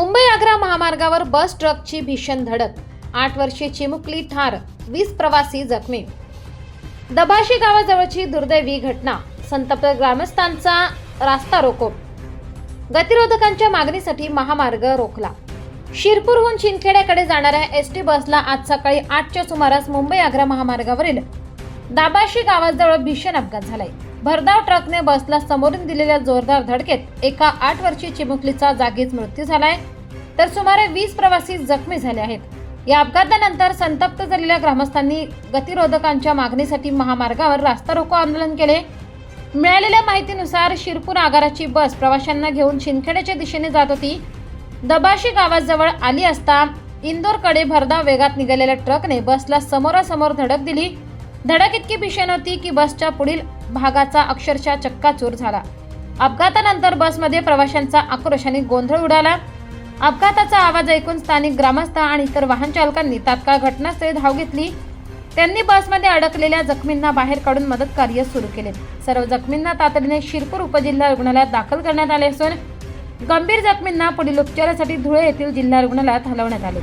मुंबई आग्रा महामार्गावर बस ट्रकची भीषण धडक. आठ वर्षे चिमुकली ठार वीस प्रवासी जखमी. दबाशी गावाजवळची दुर्दैवी घटना. संतप्त ग्रामस्थांचा रास्ता रोको. गतिरोधकांच्या मागणीसाठी महामार्ग रोखला. शिरपूरहून चिंदखेड्याकडे जाणाऱ्या एस टी बसला आज सकाळी आठच्या सुमारास मुंबई आग्रा महामार्गावरील दाबाशी गावाजवळ भीषण अपघात झालाय. भरधाव ट्रकने बसला समोरून दिलेल्या जोरदार धडकेत एका आठ वर्षीय चिमुकलीचा जागीच मृत्यू झालाय. तर सुमारे वीस प्रवासी जखमी झाले आहेत. या अपघातानंतर संतप्त झालेल्या ग्रामस्थांनी गतिरोधकांच्या मागणीसाठी महामार्गावर रास्ता रोको आंदोलन केले. मिळालेल्या माहितीनुसार शिरपूर आगाराची बस प्रवाशांना घेऊन शिंदखेड्याच्या दिशेने जात होती. दबाशी गावाजवळ आली असता इंदोरकडे भरधाव वेगात निघालेल्या ट्रकने बसला समोरासमोर धडक दिली. धडक इतकी भीषण होती की बसच्या पुढील भागाचा अक्षरशः चक्काचूर झाला. अपघातानंतर बसमध्ये प्रवाशांचा आक्रोशाने गोंधळ उडाला. अपघाताचा आवाज ऐकून स्थानिक ग्रामस्थ आणि इतर वाहन चालकांनी तात्काळ घटनास्थळी धाव घेतली. त्यांनी बसमध्ये अडकलेल्या जखमींना बाहेर काढून मदत कार्य सुरू केले. सर्व जखमींना तातडीने शिरपूर उपजिल्हा रुग्णालयात दाखल करण्यात आले असून गंभीर जखमींना पुढील उपचारासाठी धुळे येथील जिल्हा रुग्णालयात हलवण्यात आले.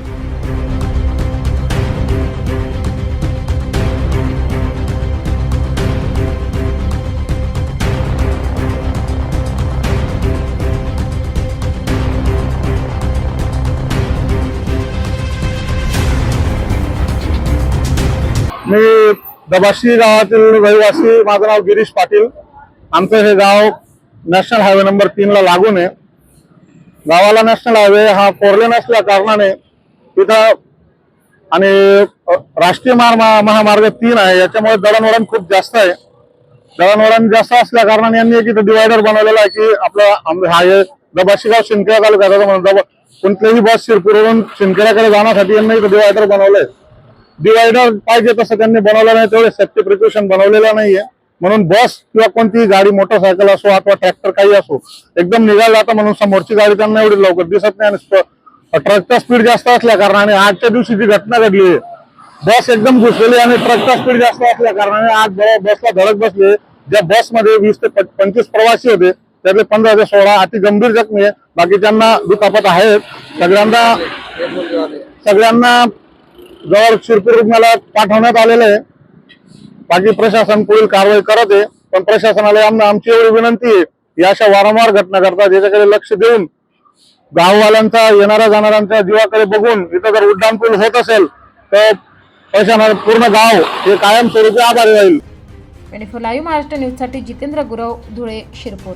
मी दबाशी गावातील रहिवासी माझं नाव गिरीश पाटील. आमचं हे गाव नॅशनल हायवे नंबर तीनला लागून आहे. गावाला नॅशनल हायवे हा कोरलेन असल्या कारणाने तिथं आणि राष्ट्रीय मार्ग महामार्ग तीन आहे. याच्यामुळे दळणवळण खूप जास्त आहे. दळणवळण जास्त असल्या कारणाने यांनी एक इथं डिवायडर बनवलेला आहे की आपला आम- हा हे दबाशी गाव शिंदखेडा तालुक्यात म्हणून दबा कोणत्याही बस शिरपूरवरून शिंदखेड्याकडे जाण्यासाठी यांनी इथं डिवायडर बनवलंय. डिवायडर पाहिजे तसं त्यांनी बनवलं नाही तेवढे सेफ्टी प्रिकॉशन बनवलेलं नाहीये. म्हणून बस किंवा कोणतीही गाडी मोटरसायकल असो अथवा ट्रॅक्टर काही असो एकदम निघाला जातं म्हणून समोरची गाडी त्यांना एवढी लवकर दिसत नाही आणि ट्रकचा स्पीड जास्त असल्या कारणाने आजच्या दिवशी जी घटना घडली आहे, बस एकदम घुसलेली आणि ट्रकचा स्पीड जास्त असल्या कारणाने आज बसला धडक बसले ज्या बसमध्ये वीस ते पंचवीस प्रवासी होते त्यातले पंधरा ते सोळा अति गंभीर जखमी आहे. बाकीच्यांना दुखापत आहेत सगळ्यांना सगळ्यांना जवळ शिरपूर रुग्णालयात पाठवण्यात आलेलं आहे. बाकी प्रशासन पुढील कारवाई करत आहे. पण प्रशासनाला आम- आमची एवढी विनंती आहे या अशा वारंवार घटना घडतात याच्याकडे लक्ष देऊन गाववाल्यांचा येणाऱ्या जाणाऱ्यांच्या जीवाकडे बघून इथं जर उड्डाण पूल होत असेल तर प्रशासन पूर्ण गाव हे कायमस्वरूपी आभारी राहील. ट्वेंटी फोर लाईव्ह महाराष्ट्र न्यूजसाठी जितेंद्र गुरव धुळे शिरपूर.